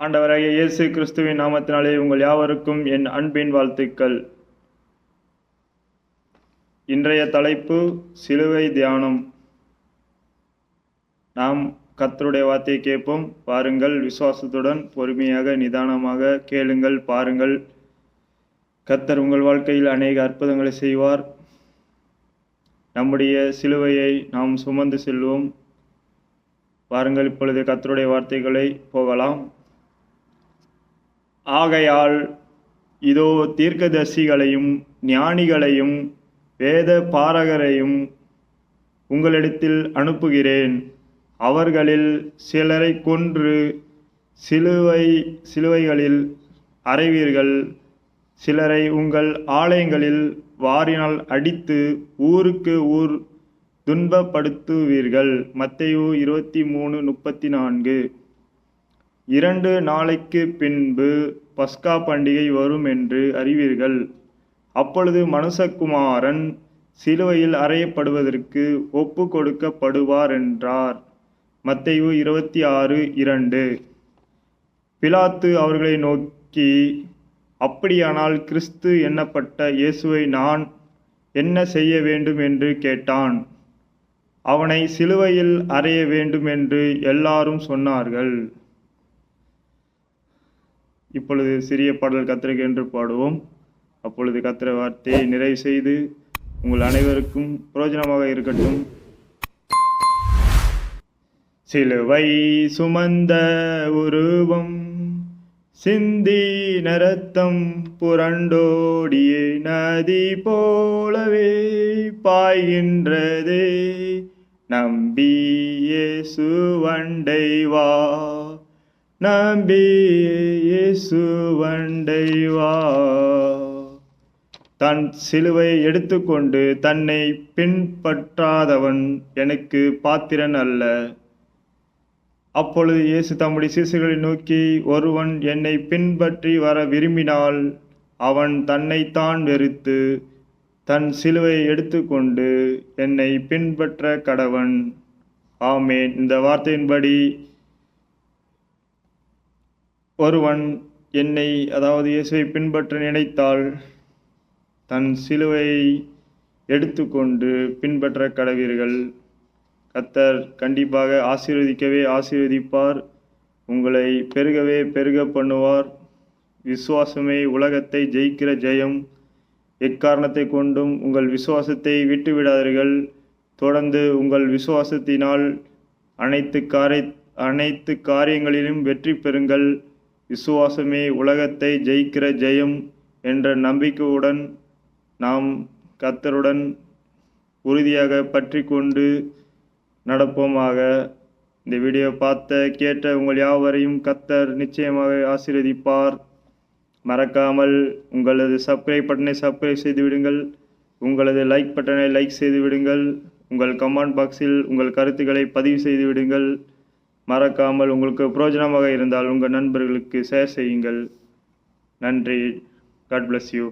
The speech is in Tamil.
ஆண்டவராகிய இயேசு கிறிஸ்துவின் நாமத்தினாலே உங்கள் யாவருக்கும் என் அன்பின் வாழ்த்துக்கள். இன்றைய தலைப்பு சிலுவை தியானம். நாம் கத்தருடைய வார்த்தையை கேட்போம். பாருங்கள் விசுவாசத்துடன் பொறுமையாக நிதானமாக கேளுங்கள் பாருங்கள். கத்தர் உங்கள் வாழ்க்கையில் அநேக அற்புதங்களை செய்வார். நம்முடைய சிலுவையை நாம் சுமந்து செல்வோம். பாருங்கள் இப்பொழுது கத்தருடைய வார்த்தைகளை போகலாம். ஆகையால் இதோ தீர்க்கதர்சிகளையும் ஞானிகளையும் வேத பாரகரையும் உங்களிடத்தில் அனுப்புகிறேன். அவர்களில் சிலரை கொன்று சிலுவை சிலுவைகளில் அறைவீர்கள். சிலரை உங்கள் ஆலயங்களில் வாரினால் அடித்து ஊருக்கு ஊர் துன்பப்படுத்துவீர்கள். மத்தேயு இருபத்தி மூணு முப்பத்தி நான்கு. இரண்டு நாளைக்கு பின்பு பஸ்கா பண்டிகை வரும் என்று அறிவீர்கள். அப்பொழுது மனுஷகுமாரன் சிலுவையில் அறையப்படுவதற்கு ஒப்பு கொடுக்கப்படுவார் என்றார். மத்தைவு இருபத்தி ஆறு இரண்டு. பிலாத்து அவர்களை நோக்கி அப்படியானால் கிறிஸ்து எண்ணப்பட்ட இயேசுவை நான் என்ன செய்ய வேண்டும் என்று கேட்டான். அவனை சிலுவையில் அறைய வேண்டும் என்று எல்லாரும் சொன்னார்கள். இப்பொழுது சிறிய பாடல் கத்திரிக்கை என்று பாடுவோம். அப்பொழுது கத்திர வார்த்தையை நிறைவு செய்து உங்கள் அனைவருக்கும் பிரயோஜனமாக இருக்கட்டும். சிலுவை சுமந்த உருவம் சிந்தி நரத்தம் புரண்டோடிய நதி போலவே பாய்கின்றதே. நம்பியே சுவண்டை வா நம்பி சுவண்டை வா தன் சிலுவை எடுத்துக்கொண்டு தன்னை பின்பற்றாதவன் எனக்கு பாத்திரன் அல்ல. அப்பொழுது இயேசு தம்முடைய சிசுகளை நோக்கி ஒருவன் என்னை பின்பற்றி வர விரும்பினால் அவன் தன்னைத்தான் வெறுத்து தன் சிலுவை எடுத்துக்கொண்டு என்னை பின்பற்ற கடவன். ஆமேன். இந்த வார்த்தையின்படி ஒருவன் என்னை அதாவது இயேசுவை பின்பற்ற நினைத்தால் தன் சிலுவை எடுத்துக்கொண்டு பின்பற்ற கடவீர்கள். கத்தர் கண்டிப்பாக ஆசீர்வதிக்கவே ஆசீர்வதிப்பார் உங்களை பெருகவே பெருக பண்ணுவார். விசுவாசமே உலகத்தை ஜெயிக்கிற ஜெயம். எக்காரணத்தை கொண்டும் உங்கள் விசுவாசத்தை விட்டுவிடாதீர்கள். தொடர்ந்து உங்கள் விசுவாசத்தினால் அனைத்து காரை அனைத்து காரியங்களிலும் வெற்றி பெறுங்கள். விசுவாசமே உலகத்தை ஜெயிக்கிற ஜெயம் என்ற நம்பிக்கையுடன் நாம் கத்தருடன் உறுதியாக பற்றி கொண்டு நடப்போமாக. இந்த வீடியோ பார்த்த கேட்ட உங்கள் யாவரையும் கத்தர் நிச்சயமாக ஆசீர்வதிப்பார். மறக்காமல் உங்களது சப்ஸ்கிரைப் பட்டனை சப்ஸ்கிரைப் செய்து விடுங்கள். உங்களது லைக் பட்டனை லைக் செய்து விடுங்கள். உங்கள் கமெண்ட் பாக்ஸில் உங்கள் கருத்துக்களை பதிவு செய்து விடுங்கள். மறக்காமல் உங்களுக்கு பிரயோஜனமாக இருந்தால் உங்கள் நண்பர்களுக்கு ஷேர் செய்யுங்கள். நன்றி. God bless you